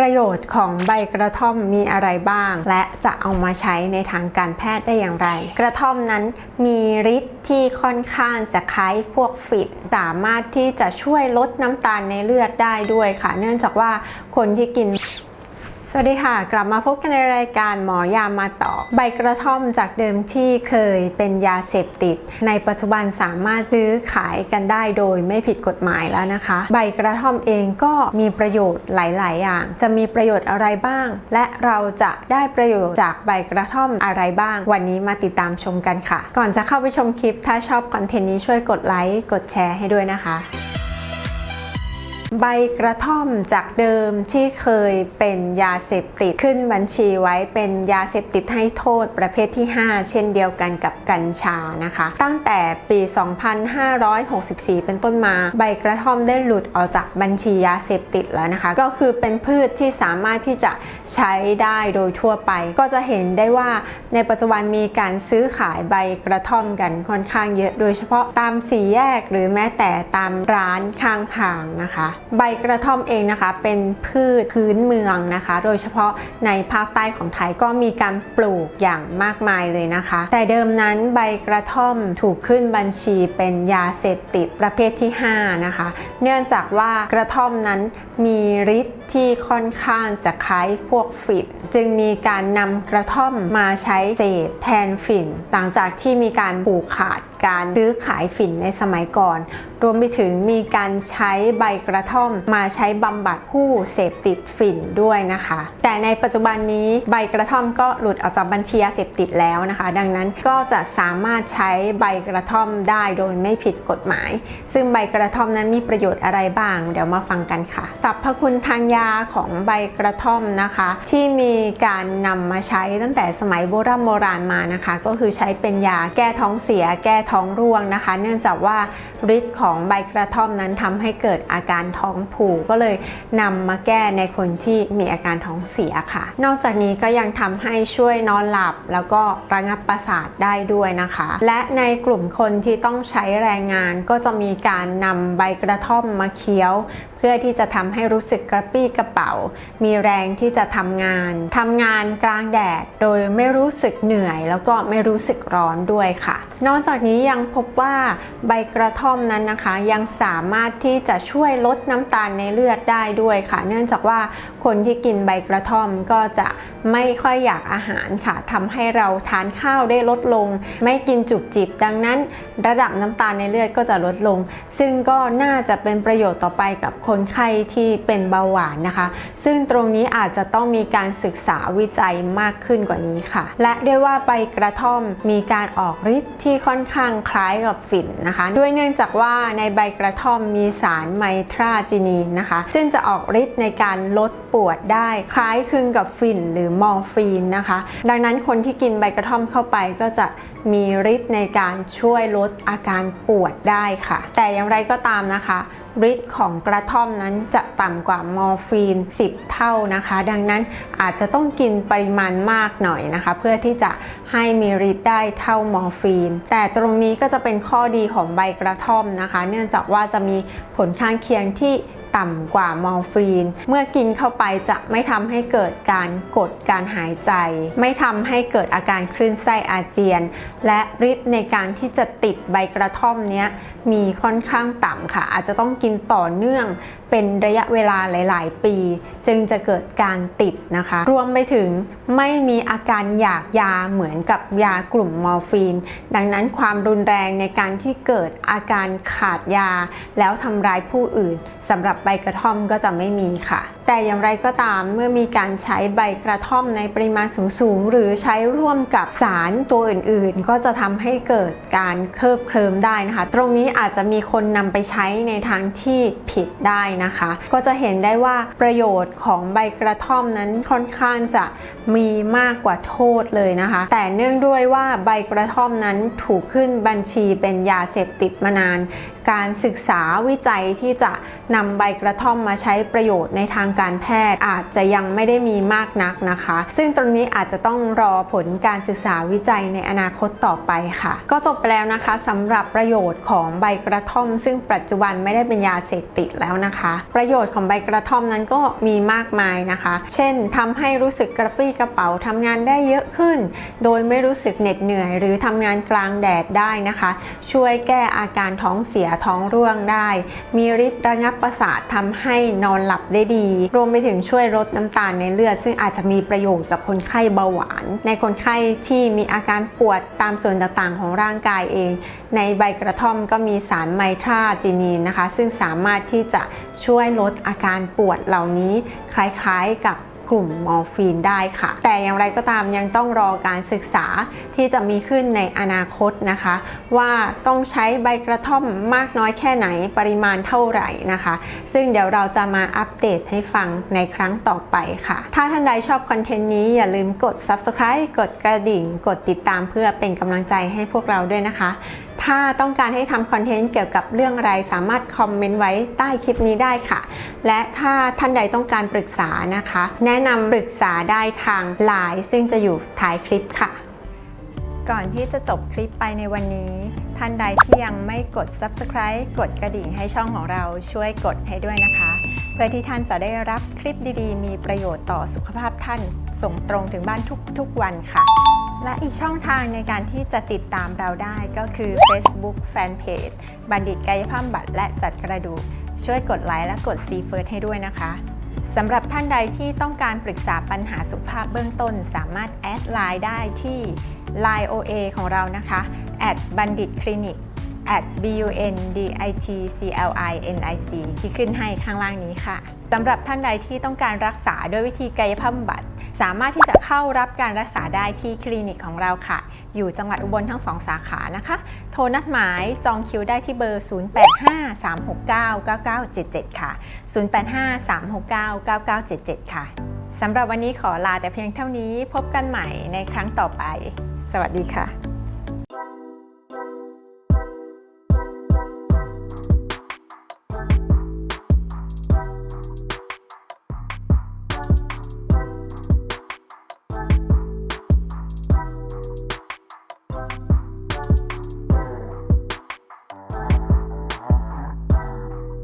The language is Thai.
ประโยชน์ของใบกระท่อมมีอะไรบ้าง และจะเอามาใช้ในทางการแพทย์ได้อย่างไร กระท่อมนั้นมีฤทธิ์ที่ค่อนข้างจะคล้ายพวกฝิ่นสามารถที่จะช่วยลดน้ำตาลในเลือดได้ด้วยค่ะ เนื่องจากว่าคนที่กิน สวัสดีค่ะ กลับมาพบกันในรายการหมอยามาต่อใบกระท่อมจากเดิมที่เคยเป็นยาเสพติด ในปัจจุบันสามารถซื้อขายกันได้โดยไม่ผิดกฎหมายแล้วนะคะ ใบกระท่อมเองก็มีประโยชน์หลาย ๆ อย่าง จะมีประโยชน์อะไรบ้าง และเราจะได้ประโยชน์จากใบกระท่อมอะไรบ้าง วันนี้มาติดตามชมกันค่ะ ก่อนจะเข้าไปชมคลิป ถ้าชอบคอนเทนต์นี้ช่วยกดไลค์กดแชร์ให้ด้วยนะคะ ใบกระท่อมจากเดิมที่เคยเป็นยาเสพติดขึ้นบัญชีไว้เป็นยาเสพติดให้โทษประเภทที่ 5 เช่นเดียวกันกับกัญชานะคะ ตั้งแต่ปี 2564 เป็นต้นมา ใบกระท่อมได้หลุดออกจากบัญชียาเสพติดแล้วนะคะ ก็คือเป็นพืชที่สามารถที่จะใช้ได้โดยทั่วไป ก็จะเห็นได้ว่าในปัจจุบันมีการซื้อขายใบกระท่อมกันค่อนข้างเยอะโดยเฉพาะตามสี่แยกหรือแม้แต่ตามร้านข้างทางนะคะใบกระท่อมเองนะคะเป็นพืชพื้นเมืองนะคะ โดยเฉพาะในภาคใต้ของไทยก็มีการปลูกอย่างมากมายเลยนะคะ แต่เดิมนั้นใบกระท่อมถูกขึ้นบัญชีเป็นยาเสพติดประเภทที่ 5 นะคะ เนื่องจากว่ากระท่อมนั้นมีฤทธิ์ที่ค่อนข้างจะคล้ายพวกฝิ่นจึงมีการนำกระท่อมมาใช้เสพแทนฝิ่นหลังจากที่มีการปลูกขาด การซื้อขายฝิ่นในสมัยก่อน รวมไปถึงมีการใช้ใบกระท่อม มาใช้บำบัดผู้เสพติดฝิ่นด้วยนะคะ แต่ในปัจจุบันนี้ใบกระท่อมก็หลุดออกจากบัญชียาเสพติดแล้วนะคะ ดังนั้นก็จะสามารถใช้ใบกระท่อมได้โดยไม่ผิดกฎหมาย ซึ่งใบกระท่อมนั้นมีประโยชน์อะไรบ้าง เดี๋ยวมาฟังกันค่ะสรรพคุณทางยาของใบกระท่อมนะคะ ที่มีการนำมาใช้ตั้งแต่สมัยโบราณโบราณมานะคะ ก็คือใช้เป็นยาแก้ท้องเสียแก้ท้องร่วงนะคะ เนื่องจากว่าฤทธิ์ของใบกระท่อมนั้นทำให้เกิดอาการท้องผูกก็เลยนำมาแก้ในคนที่มีอาการท้องเสียค่ะ นอกจากนี้ก็ยังทำให้ช่วยนอนหลับ แล้วก็ระงับประสาทได้ด้วยนะคะ และในกลุ่มคนที่ต้องใช้แรงงานก็จะมีการนำใบกระท่อมมาเคี้ยว พื่อที่จะทำให้รู้สึกกระปี้กระเป๋า มีแรงที่จะทำงานทำงานกลางแดด โดยไม่รู้สึกเหนื่อย แล้วก็ไม่รู้สึกร้อนด้วยค่ะ นอกจากนี้ยังพบว่าใบกระท่อมนั้นนะคะ ยังสามารถที่จะช่วยลดน้ำตาลในเลือดได้ด้วยค่ะ เนื่องจากว่าคนที่กินใบกระท่อมก็จะไม่ค่อยอยากอาหารค่ะทำให้เราทานข้าวได้ลดลง ไม่กินจุบจิบดังนั้น ระดับน้ำตาลในเลือดก็จะลดลง ซึ่งก็น่าจะเป็นประโยชน์ต่อไปกับคนไข้ที่เป็นเบาหวานนะคะ ซึ่งตรงนี้อาจจะต้องมีการศึกษาวิจัยมากขึ้นกว่านี้ค่ะ และด้วยว่าใบกระท่อมมีการออกฤทธิ์ที่ค่อนข้างคล้ายกับฝิ่นนะคะ ด้วยเนื่องจากว่าในใบกระท่อมมีสารไมทราจีนีนนะคะ ซึ่งจะออกฤทธิ์ในการลดปวดได้คล้ายคลึงกับฝิ่นหรือมอร์ฟีนนะคะ ดังนั้นคนที่กินใบกระท่อมเข้าไปก็จะมีฤทธิ์ในการช่วยลดอาการปวดได้ค่ะ แต่อย่างไรก็ตามนะคะ ฤทธิ์ของกระท่อมนั้นจะต่ำกว่ามอร์ฟีน 10 เท่านะคะ ดังนั้นอาจจะต้องกินปริมาณมากหน่อยนะคะ เพื่อที่จะให้มีฤทธิ์ได้เท่ามอร์ฟีน แต่ตรงนี้ก็จะเป็นข้อดีของใบกระท่อมนะคะ เนื่องจากว่าจะมีผลข้างเคียงที่ ต่ำกว่ามอร์ฟีน เมื่อกินเข้าไปจะไม่ทำให้เกิดการกดการหายใจ ไม่ทำให้เกิดอาการคลื่นไส้อาเจียน และฤทธิ์ในการที่จะติดใบกระท่อมเนี้ยมีค่อนข้างต่ำค่ะ อาจจะต้องกินต่อเนื่องเป็นระยะเวลาหลาย ๆ ปี จึงจะเกิดการติดนะคะ รวมไปถึงไม่มีอาการอยากยาเหมือนกับยากลุ่มมอร์ฟีน ดังนั้นความรุนแรงในการที่เกิดอาการขาดยาแล้วทำร้ายผู้อื่น สำหรับใบกระท่อมก็จะไม่มีค่ะ แต่อย่างไรก็ตามเมื่อมีการใช้ใบกระท่อมในปริมาณสูงๆ หรือใช้ร่วมกับสารตัวอื่นๆ ก็จะทำให้เกิดการเคลิบเคลิมได้นะคะ ตรงนี้อาจจะมีคนนำไปใช้ในทางที่ผิดได้นะคะ ก็จะเห็นได้ว่าประโยชน์ของใบกระท่อมนั้นค่อนข้างจะมีมากกว่าโทษเลยนะคะ แต่เนื่องด้วยว่าใบกระท่อมนั้นถูกขึ้นบัญชีเป็นยาเสพติดมานาน การศึกษาวิจัยที่จะนำใบกระท่อมมาใช้ประโยชน์ในทางการแพทย์อาจจะยังไม่ได้มีมากนักนะคะ ซึ่งตรงนี้อาจจะต้องรอผลการศึกษาวิจัยในอนาคตต่อไปค่ะ ก็จบไปแล้วนะคะสำหรับประโยชน์ของใบกระท่อม ซึ่งปัจจุบันไม่ได้เป็นยาเสพติดแล้วนะคะ ประโยชน์ของใบกระท่อมนั้นก็มีมากมายนะคะ เช่นทำให้รู้สึกกระปรี้กระเป๋าทำงานได้เยอะขึ้น โดยไม่รู้สึกเหน็ดเหนื่อย หรือทำงานกลางแดดได้นะคะ ช่วยแก้อาการท้องเสียท้องร่วงได้ มีฤทธิ์ระงับประสาททำให้นอนหลับได้ดีรวมไปถึงช่วยลดน้ำตาลในเลือด ซึ่งอาจจะมีประโยชน์กับคนไข้เบาหวาน ในคนไข้ที่มีอาการปวดตามส่วนต่างๆ ของร่างกายเอง ในใบกระท่อมก็มีสารไมทราจีนีนนะคะ ซึ่งสามารถที่จะช่วยลดอาการปวดเหล่านี้คล้ายๆกับ กลุ่มมอร์ฟีนได้ค่ะ แต่อย่างไรก็ตามยังต้องรอการศึกษาที่จะมีขึ้นในอนาคตนะคะ ว่าต้องใช้ใบกระท่อมมากน้อยแค่ไหนปริมาณเท่าไหร่นะคะ ซึ่งเดี๋ยวเราจะมาอัปเดตให้ฟังในครั้งต่อไปค่ะ ถ้าท่านใดชอบคอนเทนต์นี้อย่าลืมกด subscribe กดกระดิ่ง กดติดตามเพื่อเป็นกำลังใจให้พวกเราด้วยนะคะ ถ้าต้องการให้ทำคอนเทนต์เกี่ยวกับเรื่องอะไรสามารถคอมเมนต์ไว้ใต้คลิปนี้ได้ค่ะ และถ้าท่านใดต้องการปรึกษานะคะ แนะนำปรึกษาได้ทางไลน์ซึ่งจะอยู่ท้ายคลิปค่ะ ก่อนที่จะจบคลิปไปในวันนี้ ท่านใดที่ยังไม่กด subscribe กดกระดิ่งให้ช่องของเราช่วยกดให้ด้วยนะคะ เพื่อที่ท่านจะได้รับคลิปดีๆ มีประโยชน์ต่อสุขภาพท่านส่งตรงถึงบ้านทุกๆวันค่ะ และอีกช่องทางในการที่จะติดตามเราได้ก็คือ Facebook Fanpage บัณฑิตกายภาพบัตรและจัดกระดูก ช่วยกดไลค์และกด See First ให้ด้วยนะคะสำหรับท่านใดที่ต้องการปรึกษาปัญหาสุขภาพเบื้องต้น สามารถแอดไลน์ได้ที่ Line OA ของเรานะคะบัณฑิตคลินิก at b u n d i t c l i n i c ที่ขึ้นให้ข้างล่างนี้ค่ะ สำหรับท่านใดที่ต้องการรักษาด้วยวิธีกายภาพบำบัด สามารถที่จะเข้ารับการรักษาได้ที่คลินิกของเราค่ะ อยู่จังหวัดอุบลทั้งสองสาขานะคะ โทรนัดหมายจองคิวได้ที่เบอร์ 0853699977 ค่ะ 0853699977 ค่ะสำหรับวันนี้ขอลาแต่เพียงเท่านี้พบกันใหม่ในครั้งต่อไป สวัสดีค่ะ